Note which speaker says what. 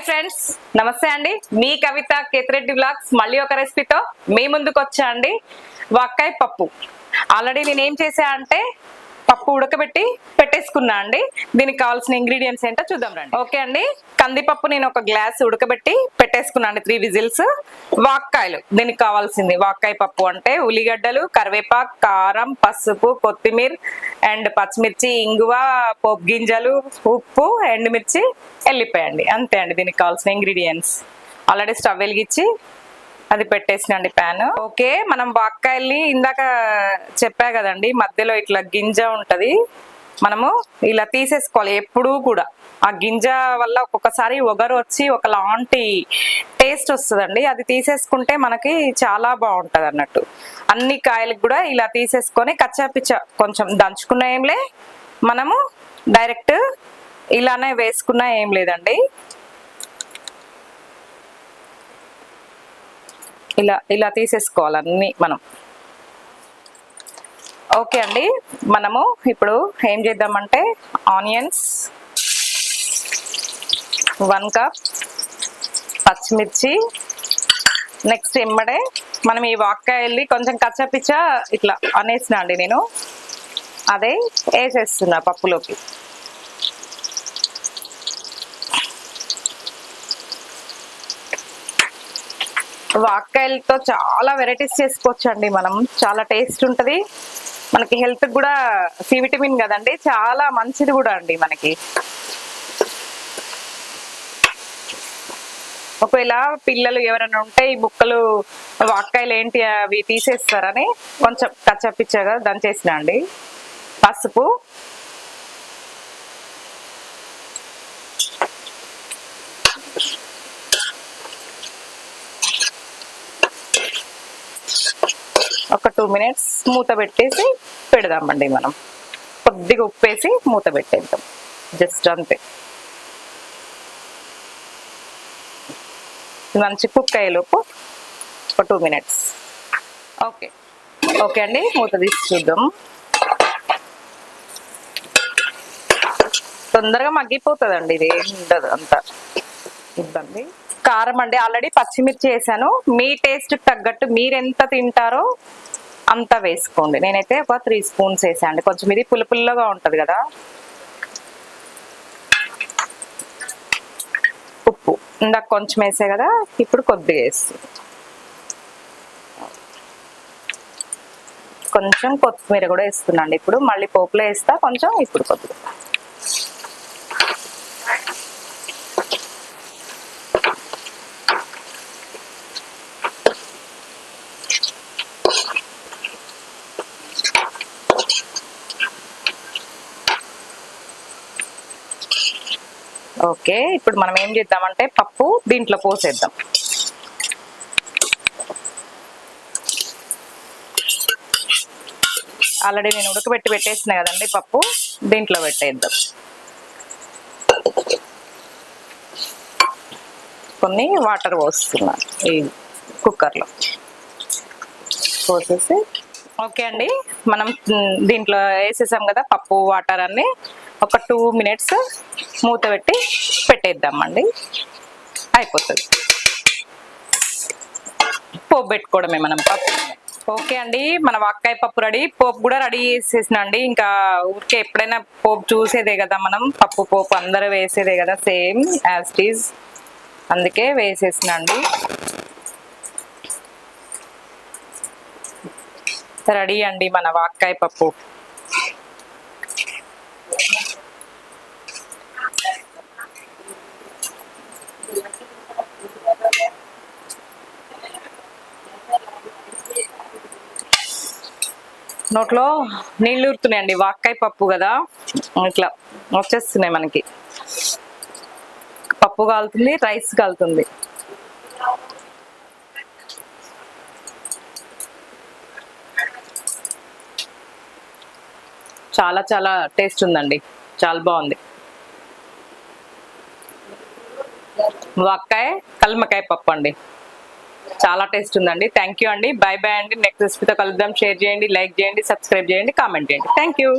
Speaker 1: Friends నమస్తే అండి. మీ కవిత Kethireddy blogs మళ్ళీ ఒక రెసిపీతో మీ ముందుకు వచ్చా అండి? వక్కాయ పప్పు. ఆల్రెడీ నేను ఏం చేసా అంటే పప్పు ఉడకబెట్టి పెట్టేసుకున్నా అండి. దీనికి కావాల్సిన ఇంగ్రీడియంట్స్ ఏంటో చూద్దాం రండి. ఓకే అండి. కందిపప్పు నేను ఒక గ్లాస్ ఉడకబెట్టి పెట్టేసుకున్నాను అండి త్రీ విజిల్స్. వాక్కాయలు. దీనికి కావాల్సింది వాక్కాయ పప్పు అంటే ఉల్లిగడ్డలు కరివేపాకు కారం పసుపు కొత్తిమీర అండ్ పచ్చిమిర్చి ఇంగువ పోపు గింజలు ఉప్పు ఎండుమిర్చి వెళ్ళిపోయండి అంతే అండి దీనికి కావాల్సిన ఇంగ్రీడియంట్స్. ఆల్రెడీ స్టవ్ వెలిగించి అది పెట్టేసినండి ప్యాన్ ఓకే మనం వాక్కాయల్ని ఇందాక చెప్పా కదండి మధ్యలో ఇట్లా గింజ ఉంటది. మనము ఇలా తీసేసుకోవాలి ఎప్పుడూ కూడా. ఆ గింజ వల్ల ఒక్కొక్కసారి ఒగరు వచ్చి ఒకలాంటి టేస్ట్ వస్తుందండి. అది తీసేసుకుంటే మనకి చాలా బాగుంటుంది అన్నట్టు అన్ని కాయలకు కూడా ఇలా తీసేసుకొని కచ్చాపిచ్చ కొంచెం దంచుకున్న ఏంలే మనము డైరెక్ట్ ఇలానే వేసుకున్నా ఏం లేదండి. ఇలా ఇలా తీసేసుకోవాలి అన్ని మనం. ఓకే అండి మనము ఇప్పుడు ఏం చేద్దామంటే ఆనియన్స్ వన్ కప్ పచ్చిమిర్చి నెక్స్ట్ ఇమ్మడే మనం ఈ వాక్కాయల్ని కొంచెం కచ్చపిచ్చ ఇట్లా అనేసిన అండి నేను. అదే వేసేస్తున్నా పప్పులోకి. వాక్కాయలతో చాలా వెరైటీస్ చేసుకోవచ్చు అండి మనం. చాలా టేస్ట్ ఉంటుంది. మనకి హెల్త్ కూడా సి విటమిన్ కదండి. చాలా మంచిది కూడా అండి మనకి. ఒకవేళ పిల్లలు ఎవరైనా ఉంటే ఈ ముక్కలు వాక్కాయలు ఏంటి అవి తీసేస్తారని కొంచెం కచ్చపిచ్చగా దంచేసిన అండి. పసుపు ఒక టూ మినిట్స్ మూత పెట్టేసి పెడదామండి మనం. కొద్దిగా ఉప్పేసి మూత పెట్టేద్దాం. జస్ట్ అంతే. మంచి కుక్ అయ్యేలోపు ఒక టూ మినిట్స్. ఓకే. ఓకే అండి మూత తీసి చూద్దాం. తొందరగా మగ్గిపోతుందండి ఇది ఏం ఉండదు అంత. ఇబ్బంది. కారం అండి. ఆల్రెడీ పచ్చిమిర్చి వేసాను. మీ టేస్ట్ తగ్గట్టు మీరు ఎంత తింటారో అంత వేసుకోండి. నేనైతే ఒక త్రీ స్పూన్స్ వేసాను కొంచెం ఇది పులుపుల్లోగా ఉంటుంది కదా. ఉప్పు. ఇందాక కొంచెం వేసే కదా ఇప్పుడు కొద్దిగా వేస్తుంది కొంచెం కొత్తిమీర కూడా వేస్తున్నాండి ఇప్పుడు మళ్ళీ పోపులో వేస్తా కొంచెం ఇప్పుడు కొద్దిగా. ఓకే ఇప్పుడు మనం ఏం చేద్దామంటే పప్పు దీంట్లో పోసేద్దాం. ఆల్రెడీ నేను ఉడకబెట్టి పెట్టేసిన కదండి పప్పు దీంట్లో పెట్టేద్దాం. కొన్ని వాటర్ పోస్తున్నాను ఈ కుక్కర్లో. పోసేసి ఓకే అండి. మనం దీంట్లో వేసేసాం కదా పప్పు వాటర్ అన్ని. ఒక టూ మినిట్స్ మూత పెట్టి పెట్టేద్దామండి. అయిపోతుంది. పోపు పెట్టుకోవడమే మనం పప్పు. ఓకే అండి. మన వాక్కాయ పప్పు రెడీ. పోపు కూడా రెడీ చేసేసిన అండి. ఇంకా ఊరికే ఎప్పుడైనా పోపు చూసేదే కదా మనం. పప్పు పోపు అందరూ వేసేదే కదా సేమ్ యాజ్ ఈజ్. అందుకే వేసేసిన అండి. రెడీ అండి మన వాక్కాయ పప్పు. నోట్లో నీళ్ళు ఊరుతున్నాయండి వాక్కాయ పప్పు కదా. ఇట్లా వచ్చేస్తున్నాయి మనకి. పప్పు కాలుతుంది రైస్ కాలుతుంది. చాలా చాలా టేస్ట్ ఉందండి. చాలా బాగుంది. వక్కాయ కల్మకాయ పప్పు అండి. చాలా టేస్ట్ ఉందండి. థ్యాంక్ యూ అండి. బై బై అండి. నెక్స్ట్ రెసిపీతో కలుద్దాం. షేర్ చేయండి లైక్ చేయండి సబ్స్క్రైబ్ చేయండి కామెంట్ చేయండి. Thank you